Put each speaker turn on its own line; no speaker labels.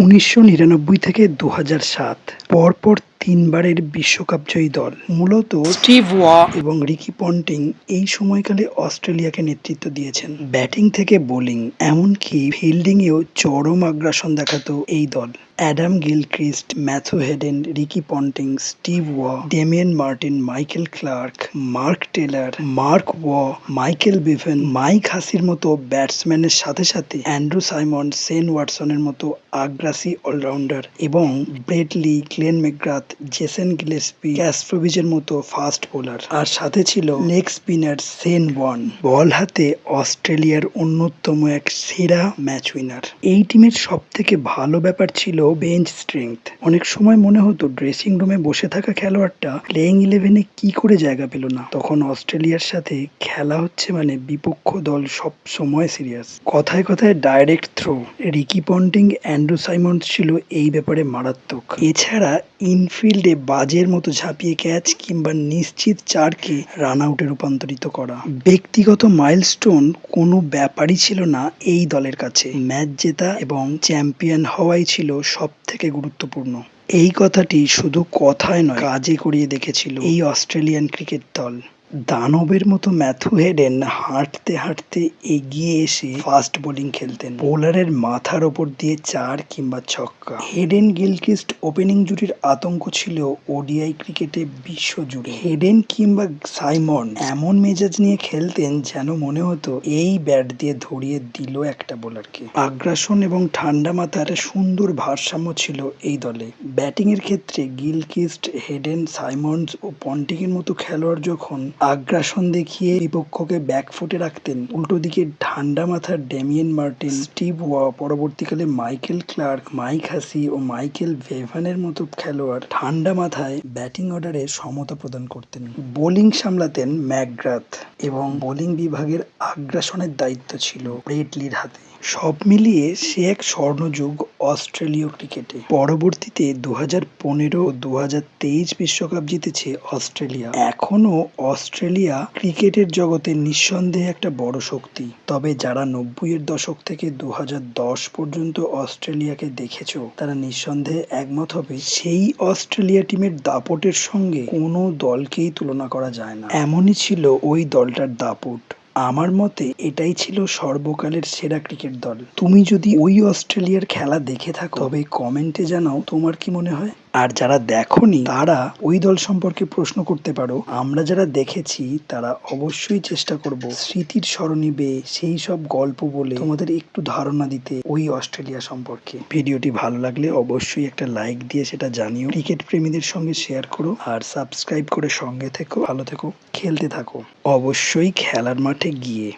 উনিশশো নিরানব্বই থেকে দু হাজার সাত। পরপর তিনবারের বিশ্বকাপ জয়ী দল। মূলত স্টিভ ওয়া এবং রিকি পন্টিং এই সময়কালে অস্ট্রেলিয়াকে নেতৃত্ব দিয়েছেন। ব্যাটিং থেকে বোলিং এমনকি ফিল্ডিংয়েও চরম আগ্রাসন দেখাতো এই দল। Adam Gilchrist Matthew Hayden Ricky Ponting Steve Waugh Damien Martyn Michael Clarke Mark Taylor Mark Waugh Michael Bevan Mike হাসির মতো ব্যাটসম্যানের সাথে সাথে অ্যান্ড্রু সাইমন সেন ওয়াটসনের মতো আগ্রাসী অলরাউন্ডার এবং Brett Lee Glenn McGrath Jason Gillespie ক্যাস্ট্রোভিজের মতো ফাস্ট বোলার। আর সাথে ছিল লেগ স্পিনার সেন বন বল হাতে অস্ট্রেলিয়ার অন্যতম এক সেরা ম্যাচ উইনার। এই টিমের সব থেকে ভালো ব্যাপার ছিল বেঞ্চ স্ট্রেংথ। অনেক সময় মনে হতো ড্রেসিং রুমে বসে থাকা খেলোয়াড়টা প্লেইং ইলেভেনে কি করে জায়গা পেল না। তখন অস্ট্রেলিয়ার সাথে খেলা হচ্ছে মানে বিপক্ষ দল সব সময় সিরিয়াস। কথায় কথায় direct throw. Ricky Ponting, Andrew Symonds ছিল এই ব্যাপারে মারাত্মক। এছাড়া ইনফিল্ডে বাজের মতো ঝাঁপিয়ে ক্যাচ কিংবা নিশ্চিত চারকে রান আউটে রূপান্তরিত করা। ব্যক্তিগত মাইলস্টোন কোনো ব্যাপারই ছিল না এই দলের কাছে। ম্যাচ জেতা এবং চ্যাম্পিয়ন হওয়াই ছিল সব থেকে গুরুত্বপূর্ণ। এই কথাটি শুধু কথায় নয়, কাজে করিয়ে দেখেছিল এই অস্ট্রেলিয়ান ক্রিকেট দল। দানবের মতো ম্যাথু হেডেন হাঁটতে হাঁটতে এগিয়ে এসে ফাস্ট বোলিং খেলতেন। বোলারের মাথার ওপর দিয়ে চার কিংবা ছক্কা। হেডেন গিলক্রিস্ট ওপেনিং জুটির আতঙ্ক ছিল ওডিআই ক্রিকেটে বিশ্বজুড়ে। হেডেন কিংবা সাইমন এমন মেজাজ নিয়ে খেলতেন যেন মনে হতো এই ব্যাট দিয়ে ধরিয়ে দিল একটা বোলারকে। আগ্রাসন এবং ঠান্ডা মাথার সুন্দর ভারসাম্য ছিল এই দলে। ব্যাটিং এর ক্ষেত্রে গিলক্রিস্ট, হেডেন, সাইমন্স ও পন্টিংয়ের মতো খেলোয়াড় যখন আগ্রাসন দেখিয়ে বিপক্ষকে ব্যাকফুটে রাখতেন। উল্টো দিকে ঠান্ডা মাথার ডেমিয়েন মার্টিন, স্টিভ ওয়া, পরবর্তীকালে মাইকেল ক্লার্ক, মাইক হাসি ও মাইকেল ভেভানের মতো খেলোয়াড় ঠান্ডা মাথায় ব্যাটিং অর্ডারে সমতা প্রদান করতেন। বোলিং সামলাতেন ম্যাকগ্রাথ এবং বোলিং বিভাগের আগ্রাসনের দায়িত্ব ছিল ব্রেডলির হাতে। সব মিলিয়ে সে এক স্বর্ণযুগ অস্ট্রেলীয় ক্রিকেটে। পরবর্তীতে দু হাজার পনেরো দু হাজার তেইশ বিশ্বকাপ জিতেছে অস্ট্রেলিয়া। এখনও অস্ট্রেলিয়া ক্রিকেটের জগতে নিঃসন্দেহে একটা বড় শক্তি। তবে যারা নব্বইয়ের দশক থেকে দু হাজার দশ পর্যন্ত অস্ট্রেলিয়াকে দেখেছ, তারা নিঃসন্দেহে একমত হবে, সেই অস্ট্রেলিয়া টিমের দাপটের সঙ্গে কোনো দলকেই তুলনা করা যায় না। এমনই ছিল ওই দলটার দাপট। আমার মতে এটাই ছিল সর্বকালের সেরা ক্রিকেট দল। তুমি যদি ওই অস্ট্রেলিয়ার খেলা দেখে থাকো, তবে কমেন্টে জানাও তোমার কি মনে হয়। আর যারা দেখোনি, তারা ওই দল সম্পর্কে প্রশ্ন করতে পারো। আমরা যারা দেখেছি, তারা অবশ্যই চেষ্টা করব স্মৃতির স্মরণিবে সেই সব গল্প বলে তোমাদের একটু ধারণা দিতে ওই অস্ট্রেলিয়া সম্পর্কে। ভিডিওটি ভালো লাগলে অবশ্যই একটা লাইক দিয়ে সেটা জানিও। ক্রিকেট প্রেমীদের সঙ্গে শেয়ার করো আর সাবস্ক্রাইব করে সঙ্গে থেকো, ভালো থেকো, খেলতে থাকো। অবশ্যই খেলার মাঠে গিয়ে।